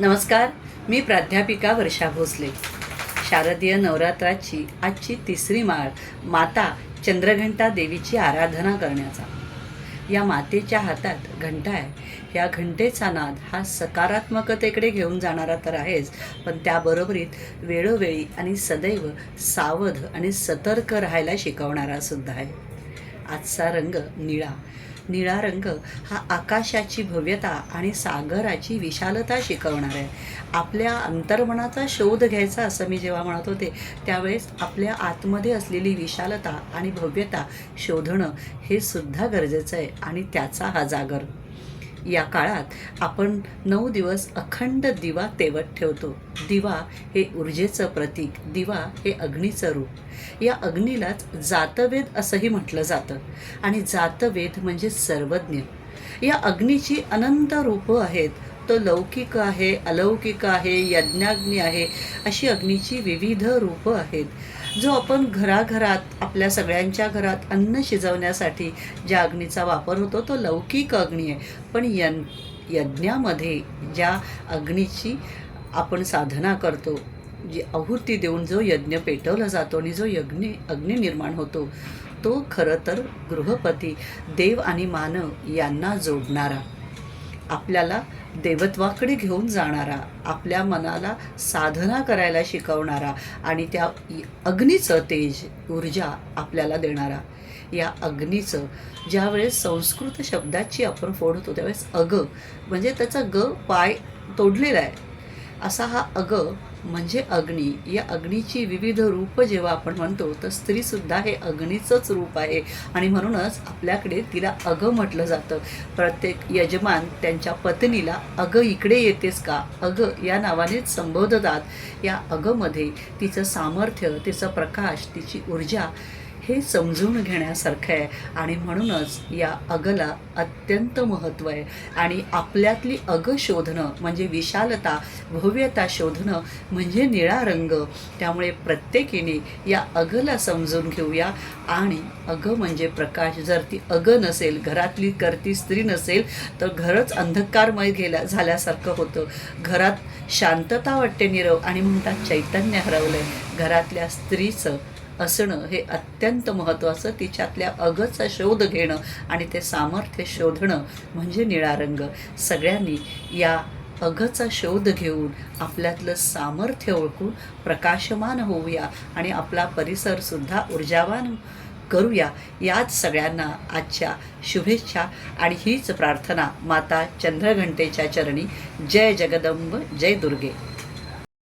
नमस्कार मी प्राध्यापिका वर्षा भोसले. शारदीय नवरात्राची आजची तिसरी माळ माता चंद्रघंटा देवीची आराधना करण्याचा. या मातेच्या हातात घंटा आहे. या घंटेचा नाद हा सकारात्मकतेकडे घेऊन जाणारा तर आहेच पण त्याबरोबरीत वेळोवेळी आणि सदैव सावध आणि सतर्क राहायला शिकवणारा सुद्धा आहे. आजचा रंग निळा निळा रंग हा आकाशाची भव्यता आणि सागराची विशालता शिकवणार आहे. आपल्या अंतर्मनाचा शोध घ्यायचा असं मी जेव्हा म्हणत होते त्यावेळेस आपल्या आतमध्ये असलेली विशालता आणि भव्यता शोधणं हे सुद्धा गरजेचं आहे आणि त्याचा हा जागर. या काळात आपण नऊ दिवस अखंड दिवा तेवत ठेवतो. दिवा हे ऊर्जेचं प्रतीक दिवा हे अग्नीचं रूप. या अग्नीलाच जातवेद असंही म्हटलं जातं. आणि जातवेद म्हणजे सर्वज्ञ. या अग्नीची अनंत रूपं आहेत. तो लौकिक आहे अलौकिक आहे यज्ञाग्नी आहे अशी अग्नीची विविध रूपं आहेत. जो आपण घराघरात आपल्या सगळ्यांच्या घरात अन्न शिजवण्यासाठी ज्या अग्नीचा वापर होतो तो लौकिक अग्नी आहे. पण यन यज्ञामध्ये ज्या अग्नीची आपण साधना करतो जी आहुती देऊन जो यज्ञ पेटवला जातो आणि जो यज्ञ अग्नी निर्माण होतो तो खरं तर गृहपती देव आणि मानव यांना जोडणारा. आपल्याला देवत्वाकडे घेऊन जाणारा आपल्या मनाला साधना करायला शिकवणारा आणि त्या अग्नीचं तेज ऊर्जा आपल्याला देणारा. या अग्नीचं ज्यावेळेस संस्कृत शब्दाची आपण फोड होतो त्यावेळेस अग म्हणजे त्याचा ग पाय तोडलेला आहे. असा हा अग म्हणजे अग्नी. या अग्नीची विविध रूप जेव्हा आपण म्हणतो तर स्त्रीसुद्धा हे अग्नीचंच रूप आहे. आणि म्हणूनच आपल्याकडे तिला अग म्हटलं जातं. प्रत्येक यजमान त्यांच्या पत्नीला अग इकडे येतेस का? अग या नावानेच संबोधतात. या अगमध्ये तिचं सामर्थ्य तिचं प्रकाश तिची ऊर्जा हे समजून घेण्यासारखं आहे. आणि म्हणूनच या अगला अत्यंत महत्त्व आहे. आणि आपल्यातली अग शोधणं म्हणजे विशालता भव्यता शोधणं म्हणजे निळा रंग त्यामुळे प्रत्येकीने या अगला समजून घेऊया. आणि अग म्हणजे प्रकाश. जर ती अग नसेल घरातली करती स्त्री नसेल तर घरच अंधकारमय गेल्या झाल्यासारखं होतं. घरात शांतता वाटते निरव. आणि म्हणतात चैतन्य हरवलं आहे घरातल्या स्त्रीचं असणं हे अत्यंत महत्त्वाचं तिच्यातल्या अगचा शोध घेणं आणि ते सामर्थ्य शोधणं म्हणजे निळा रंग. सगळ्यांनी या अगचा शोध घेऊन आपल्यातलं सामर्थ्य ओळखून प्रकाशमान होऊया आणि आपला परिसरसुद्धा ऊर्जावान करूया. याच सगळ्यांना आजच्या शुभेच्छा आणि हीच प्रार्थना माता चंद्रघंटेच्या चरणी. जय जगदंब जय दुर्गे.